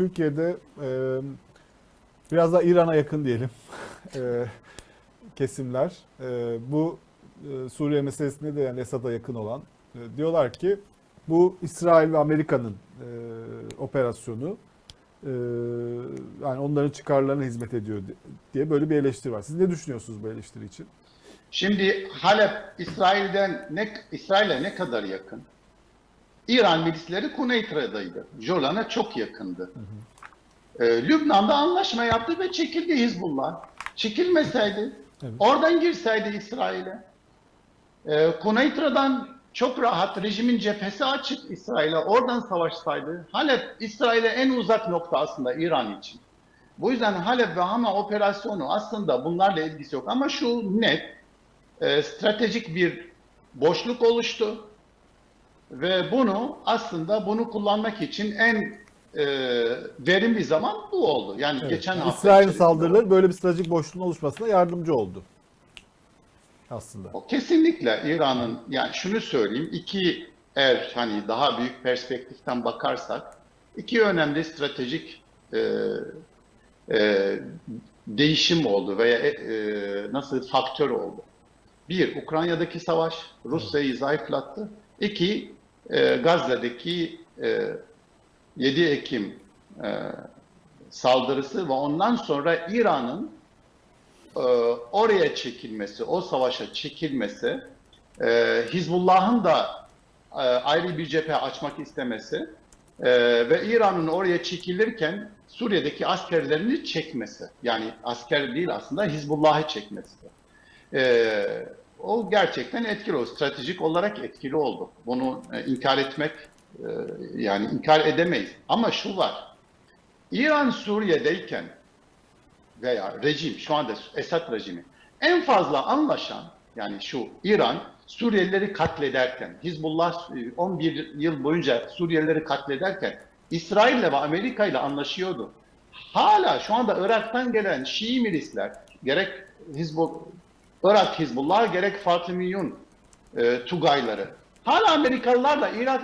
Türkiye'de e, biraz da İran'a yakın diyelim e, kesimler e, bu e, Suriye meselesinde de yani Esad'a yakın olan e, diyorlar ki bu İsrail ve Amerika'nın e, operasyonu e, yani onların çıkarlarına hizmet ediyor di- diye böyle bir eleştiri var. Siz ne düşünüyorsunuz bu eleştiri için? Şimdi Halep İsrail'den ne İsrail'e ne kadar yakın? İran milisleri Kuzey Irak'taydı. Jolan'a çok yakındı. Ee, Lübnan'da anlaşma yaptı ve çekildi Hizbullah. Çekilmeseydi, Evet. oradan girseydi İsrail'e. Ee, Kuzey Irak'dan çok rahat rejimin cephesi açık İsrail'e oradan savaşsaydı. Halep İsrail'e en uzak nokta aslında İran için. Bu yüzden Halep ve Hama operasyonu aslında bunlarla ilgisi yok. Ama şu net, e, stratejik bir boşluk oluştu. Ve bunu aslında bunu kullanmak için en e, verimli zaman bu oldu. Yani Evet. geçen hafta İsrail'in içerisinde saldırıları böyle bir stratejik boşluğun oluşmasına yardımcı oldu. Aslında. O kesinlikle İran'ın yani şunu söyleyeyim iki eğer hani daha büyük perspektiften bakarsak iki önemli stratejik e, e, değişim oldu veya e, e, nasıl faktör oldu. Bir, Ukrayna'daki savaş Rusya'yı zayıflattı. İki, e, Gazze'deki e, 7 Ekim e, saldırısı ve ondan sonra İran'ın e, oraya çekilmesi, o savaşa çekilmesi, e, Hizbullah'ın da e, ayrı bir cephe açmak istemesi e, ve İran'ın oraya çekilirken Suriye'deki askerlerini çekmesi. Yani asker değil aslında Hizbullah'ı çekmesi. E, o gerçekten etkili oldu. Stratejik olarak etkili oldu. Bunu e, inkar etmek e, yani inkar edemeyiz. Ama şu var. İran Suriye'deyken veya rejim şu anda Esad rejimi en fazla anlaşan yani şu İran Suriyelileri katlederken Hizbullah e, 11 yıl boyunca Suriyelileri katlederken İsrail'le ve Amerika ile anlaşıyordu. Hala şu anda Irak'tan gelen Şii milisler gerek Hizbullah Irak Hizbullah gerek Fatih Milyun e, Tugayları hala Amerikalılarla Irak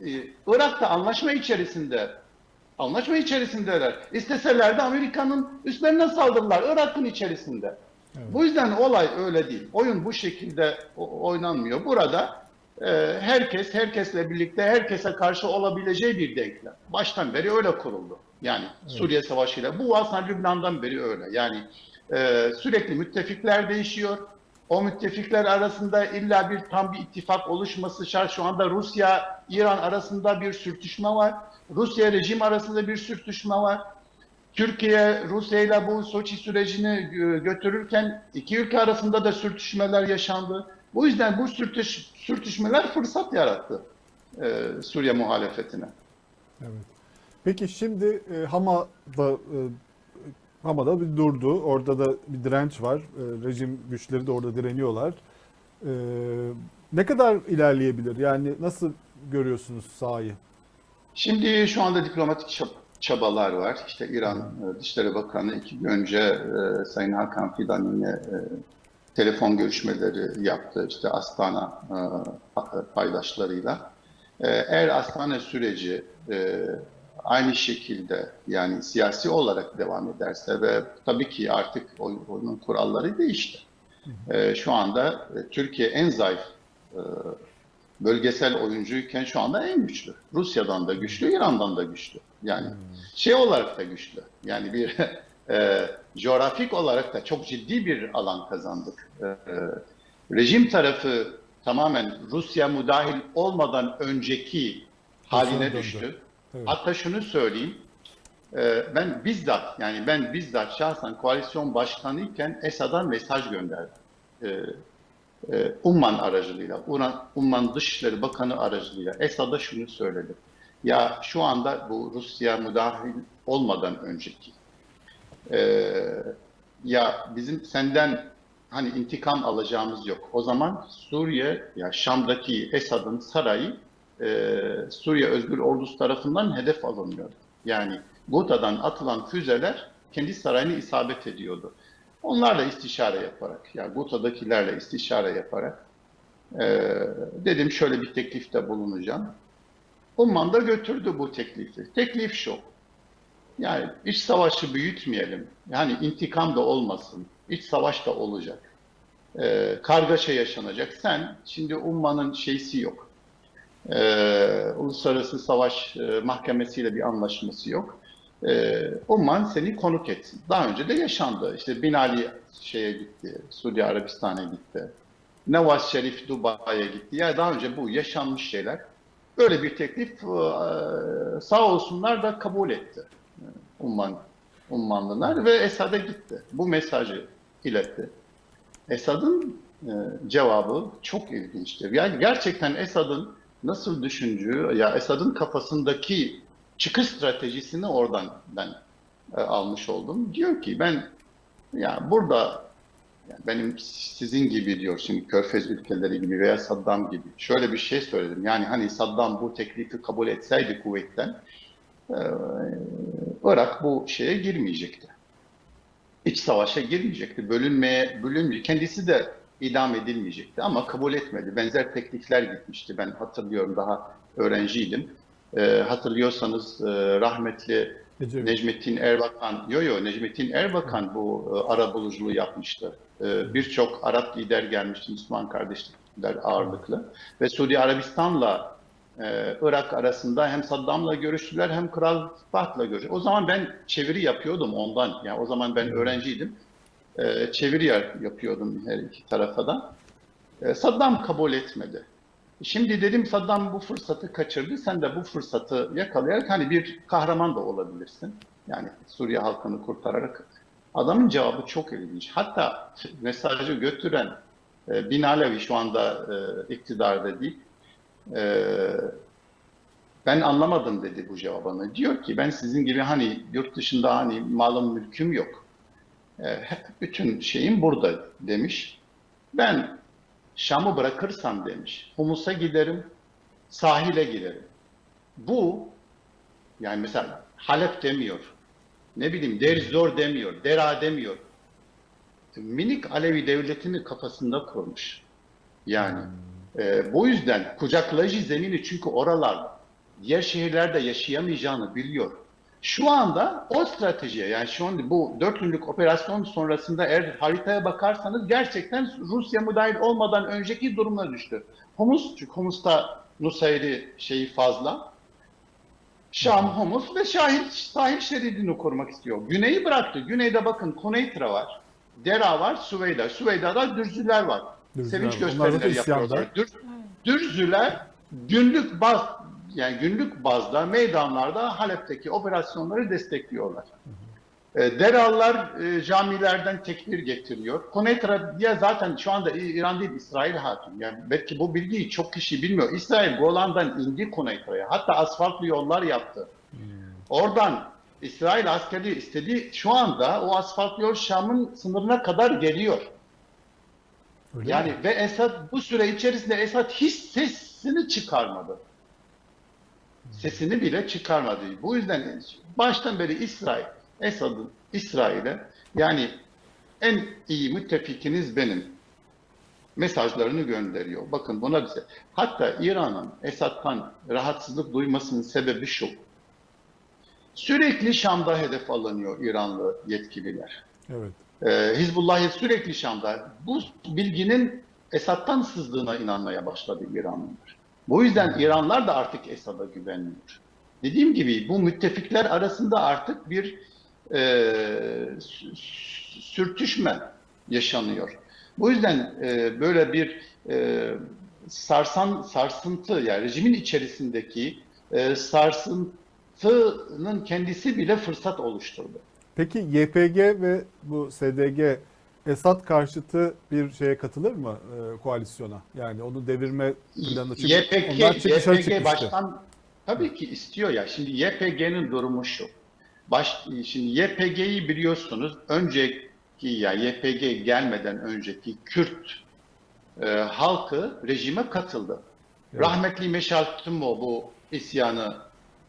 e, Irak'ta anlaşma içerisinde anlaşma içerisindeler. İsteseler de Amerika'nın üstlerine saldırırlar Irak'ın içerisinde. Bu yüzden olay öyle değil. Oyun bu şekilde oynanmıyor. Burada e, herkes herkesle birlikte herkese karşı olabileceği bir denklem. Baştan beri öyle kuruldu. Yani Suriye Savaşı ile bu aslında Lübnan'dan beri öyle. Yani e, sürekli müttefikler değişiyor. O müttefikler arasında illa bir tam bir ittifak oluşması şart. Şu anda Rusya, İran arasında bir sürtüşme var. Rusya rejim arasında bir sürtüşme var. Türkiye Rusya ile bu Soçi sürecini e, götürürken iki ülke arasında da sürtüşmeler yaşandı. Bu yüzden bu sürtüş, sürtüşmeler fırsat yarattı e, Suriye muhalefetine. Evet. Peki şimdi e, Hama'da e, Hama'da bir durdu. Orada da bir direnç var. E, rejim güçleri de orada direniyorlar. E, ne kadar ilerleyebilir? Yani nasıl görüyorsunuz sahayı? Şimdi şu anda diplomatik çab- çabalar var. İşte İran e, Dışişleri Bakanı iki gün önce e, Sayın Hakan Fidan yine e, telefon görüşmeleri yaptı. İşte Astana e, pa- paydaşlarıyla. Eğer Astana süreci e, aynı şekilde yani siyasi olarak devam ederse ve tabii ki artık oy- oyunun kuralları değişti. E, şu anda e, Türkiye en zayıf e, bölgesel oyuncuyken şu anda en güçlü. Rusya'dan da güçlü, İran'dan da güçlü. Yani şey olarak da güçlü. Yani bir e, coğrafik olarak da çok ciddi bir alan kazandık. E, rejim tarafı tamamen Rusya müdahil olmadan önceki haline düştü. Evet. Hatta şunu söyleyeyim. e, ben bizzat yani ben bizzat şahsen koalisyon başkanıyken Esad'a mesaj gönderdim. E, e, Umman aracılığıyla, Umman Dışişleri Bakanı aracılığıyla Esad'a şunu söyledi. Ya şu anda bu Rusya müdahil olmadan önceki e, ya bizim senden hani intikam alacağımız yok. O zaman Suriye ya Şam'daki Esad'ın sarayı e, Suriye Özgür Ordusu tarafından hedef alınıyor. Yani Gota'dan atılan füzeler kendi sarayına isabet ediyordu. Onlarla istişare yaparak, yani Gota'dakilerle istişare yaparak e, dedim şöyle bir teklifte bulunacağım. Umman da götürdü bu teklifi. Teklif şu. Yani iç savaşı büyütmeyelim. Yani intikam da olmasın. İç savaş da olacak. Ee, kargaşa yaşanacak. Sen şimdi ummanın şeysi yok. Ee, Uluslararası Savaş e, Mahkemesi'yle bir anlaşması yok. Ee, Umman seni konuk etsin. Daha önce de yaşandı. İşte Bin Ali şeye gitti, Suudi Arabistan'a gitti. Nevaz Şerif Dubai'ye gitti. Yani daha önce bu yaşanmış şeyler. Böyle bir teklif e, sağ olsunlar da kabul etti. Umman, Ummanlılar ve Esad'a gitti. Bu mesajı iletti. Esad'ın e, cevabı çok ilginçti. Yani gerçekten Esad'ın nasıl düşündüğü, ya Esad'ın kafasındaki çıkış stratejisini oradan ben e, almış oldum. Diyor ki ben ya burada yani benim sizin gibi diyor şimdi Körfez ülkeleri gibi veya Saddam gibi şöyle bir şey söyledim. Yani hani Saddam bu teklifi kabul etseydi kuvvetten e, Irak bu şeye girmeyecekti. İç savaşa girmeyecekti. Bölünmeye, bölünmeyecekti. Kendisi de idam edilmeyecekti ama kabul etmedi. Benzer teklifler gitmişti. Ben hatırlıyorum daha öğrenciydim. E, hatırlıyorsanız e, rahmetli Ecevit. Necmettin Erbakan, yo yo Necmettin Erbakan bu e, ara buluculuğu yapmıştı. E, Birçok Arap lider gelmişti, Müslüman kardeşler ağırlıklı. Ve Suudi Arabistan'la e, Irak arasında hem Saddam'la görüştüler hem Kral Fahd'la görüştüler. O zaman ben çeviri yapıyordum ondan. Yani o zaman ben öğrenciydim. E, çeviri yap- yapıyordum her iki tarafa da. E, Saddam kabul etmedi. Şimdi dedim Saddam bu fırsatı kaçırdı. Sen de bu fırsatı yakalayarak hani bir kahraman da olabilirsin. Yani Suriye halkını kurtararak. Adamın cevabı çok ilginç. Hatta mesajı götüren e, Bin Alevi şu anda e, iktidarda değil. E, ben anlamadım dedi bu cevabını. Diyor ki ben sizin gibi hani yurt dışında hani malım mülküm yok. E, bütün şeyim burada demiş. Ben Şam'ı bırakırsam demiş. Humus'a giderim, sahile giderim. Bu yani mesela Halep demiyor. Ne bileyim Derzor demiyor, Dera demiyor. Minik Alevi devletini kafasında kurmuş. Yani e, bu yüzden kucaklayıcı zemini çünkü oralar diğer şehirlerde yaşayamayacağını biliyor. Şu anda o stratejiye yani şu anda bu dört günlük operasyon sonrasında eğer haritaya bakarsanız gerçekten Rusya müdahil olmadan önceki durumuna düştü. Humus, çünkü Humus'ta Nusayri şeyi fazla. Şam, Humus ve sahil, sahil şeridini korumak istiyor. Güneyi bıraktı. Güneyde bakın Koneytra var. Dera var, Süveyda. Süveyda'da Dürzüler var. Dürzüler Sevinç gösterileri yapıyorlar. Dür, Dürzüler günlük baz yani günlük bazda meydanlarda Halep'teki operasyonları destekliyorlar. E, Deralılar e, camilerden tekbir getiriyor. Konetra diye zaten şu anda İran değil İsrail hakim. Yani belki bu bilgiyi çok kişi bilmiyor. İsrail Golan'dan indi Konetra'ya. Hatta asfaltlı yollar yaptı. Oradan İsrail askeri istediği şu anda o asfaltlı yol Şam'ın sınırına kadar geliyor. Öyle Yani mi? ve Esad bu süre içerisinde Esad hiç sesini çıkarmadı. Sesini bile çıkarmadı. Bu yüzden baştan beri İsrail, Esad'ın İsrail'e yani en iyi müttefikiniz benim mesajlarını gönderiyor. Bakın buna bize. Hatta İran'ın Esad'dan rahatsızlık duymasının sebebi şu. Sürekli Şam'da hedef alınıyor İranlı yetkililer. Evet. Ee, Hizbullah sürekli Şam'da. Bu bilginin Esad'dan sızdığına inanmaya başladı İranlılar. Bu yüzden İranlılar da artık Esad'a güvenmiyor. Dediğim gibi bu müttefikler arasında artık bir e, sü- sü- sürtüşme yaşanıyor. Bu yüzden e, böyle bir e, sarsan sarsıntı yani rejimin içerisindeki e, sarsıntının kendisi bile fırsat oluşturdu. Peki YPG ve bu SDG Esad karşıtı bir şeye katılır mı e, koalisyona? Yani onu devirme planı çünkü YPG, onlar çık- dışarı YPG çıkmıştı. baştan tabii ki istiyor ya. Şimdi YPG'nin durumu şu. Baş, şimdi YPG'yi biliyorsunuz. Önceki ya YPG gelmeden önceki Kürt e, halkı rejime katıldı. Evet. Rahmetli Meşal Timo bu isyanı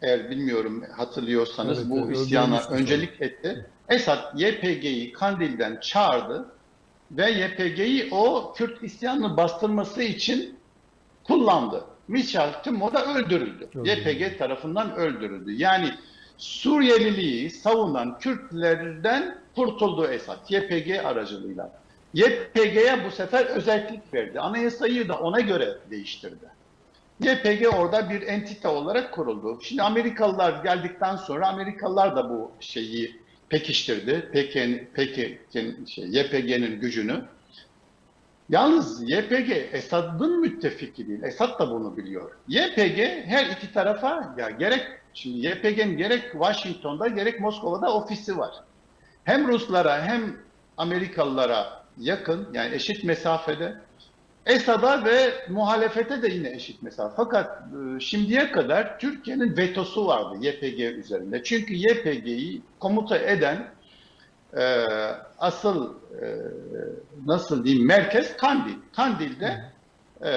eğer bilmiyorum hatırlıyorsanız Evet, bu isyana öncelik etti. Esad YPG'yi Kandil'den çağırdı ve YPG'yi o Kürt isyanını bastırması için kullandı. Michel Timo da öldürüldü. Öldürüldü. YPG tarafından öldürüldü. Yani Suriyeliliği savunan Kürtlerden kurtuldu Esad YPG aracılığıyla. YPG'ye bu sefer özellik verdi. Anayasayı da ona göre değiştirdi. YPG orada bir entite olarak kuruldu. Şimdi Amerikalılar geldikten sonra Amerikalılar da bu şeyi pekiştirdi. Pekin, Pekin şey, YPG'nin gücünü. Yalnız YPG Esad'ın müttefiki değil. Esad da bunu biliyor. YPG her iki tarafa ya gerek şimdi YPG'nin gerek Washington'da gerek Moskova'da ofisi var. Hem Ruslara hem Amerikalılara yakın yani eşit mesafede. Esad'a ve muhalefete de yine eşit mesafe. Fakat e, şimdiye kadar Türkiye'nin vetosu vardı YPG üzerinde. Çünkü YPG'yi komuta eden e, asıl e, nasıl diyeyim merkez Kandil. Kandil'de e,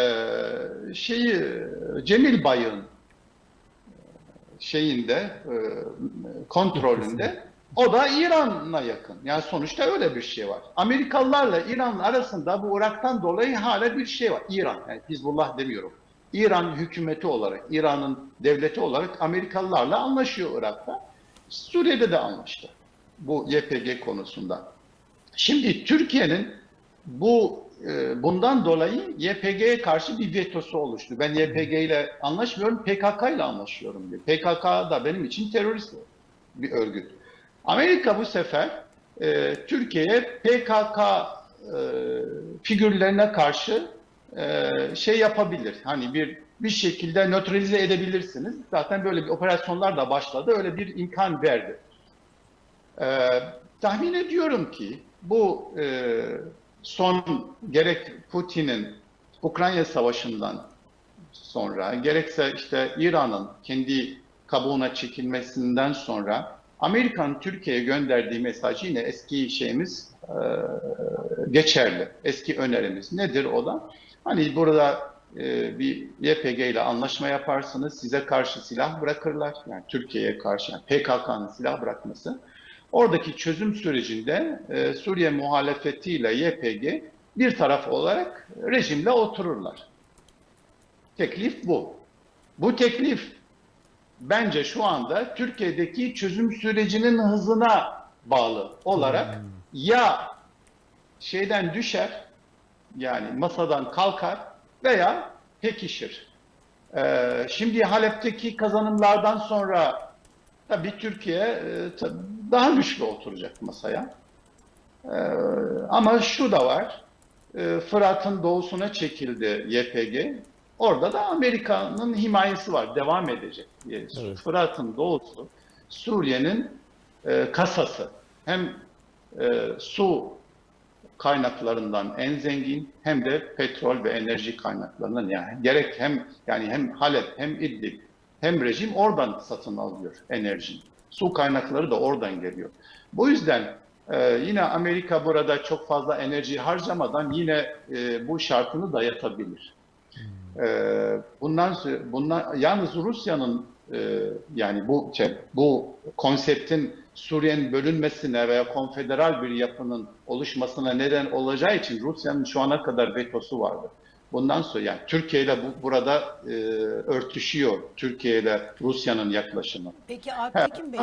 şeyi Cemil Bay'ın şeyinde e, kontrolünde o da İran'la yakın. Yani sonuçta öyle bir şey var. Amerikalılarla İran arasında bu Irak'tan dolayı hala bir şey var. İran, yani Hizbullah demiyorum. İran hükümeti olarak, İran'ın devleti olarak Amerikalılarla anlaşıyor Irak'ta. Suriye'de de anlaştı bu YPG konusunda. Şimdi Türkiye'nin bu e, bundan dolayı YPG'ye karşı bir vetosu oluştu. Ben YPG ile anlaşmıyorum, PKK ile anlaşıyorum diyor. PKK da benim için terörist bir örgüt. Amerika bu sefer e, Türkiye'ye PKK e, figürlerine karşı e, şey yapabilir. Hani bir bir şekilde nötralize edebilirsiniz. Zaten böyle bir operasyonlar da başladı. Öyle bir imkan verdi. Ee, tahmin ediyorum ki bu e, son gerek Putin'in Ukrayna Savaşı'ndan sonra gerekse işte İran'ın kendi kabuğuna çekilmesinden sonra Amerika'nın Türkiye'ye gönderdiği mesaj yine eski şeyimiz e, geçerli. Eski önerimiz nedir o da? Hani burada e, bir YPG ile anlaşma yaparsınız, size karşı silah bırakırlar. Yani Türkiye'ye karşı yani PKK'nın silah bırakması. Oradaki çözüm sürecinde e, Suriye muhalefetiyle YPG bir taraf olarak rejimle otururlar. Teklif bu. Bu teklif bence şu anda Türkiye'deki çözüm sürecinin hızına bağlı olarak ya şeyden düşer yani masadan kalkar veya pekişir. Ee, şimdi Halep'teki kazanımlardan sonra tabii Türkiye e, tabii daha güçlü oturacak masaya. Ee, ama şu da var. e, Fırat'ın doğusuna çekildi YPG. Orada da Amerika'nın himayesi var. Devam edecek. Evet. Fırat'ın doğusu Suriye'nin e, kasası. Hem e, su kaynaklarından en zengin hem de petrol ve enerji kaynaklarından yani gerek hem yani hem Halep hem İdlib hem rejim oradan satın alıyor enerji. Su kaynakları da oradan geliyor. Bu yüzden e, yine Amerika burada çok fazla enerji harcamadan yine e, bu şartını dayatabilir. E, bundan bundan yalnız Rusya'nın e, yani bu şey, bu konseptin Suriye'nin bölünmesine veya konfederal bir yapının oluşmasına neden olacağı için Rusya'nın şu ana kadar vetosu vardı. Bundan sonra yani Türkiye ile bu, burada e, örtüşüyor Türkiye ile Rusya'nın yaklaşımı. Peki Alptekin Bey,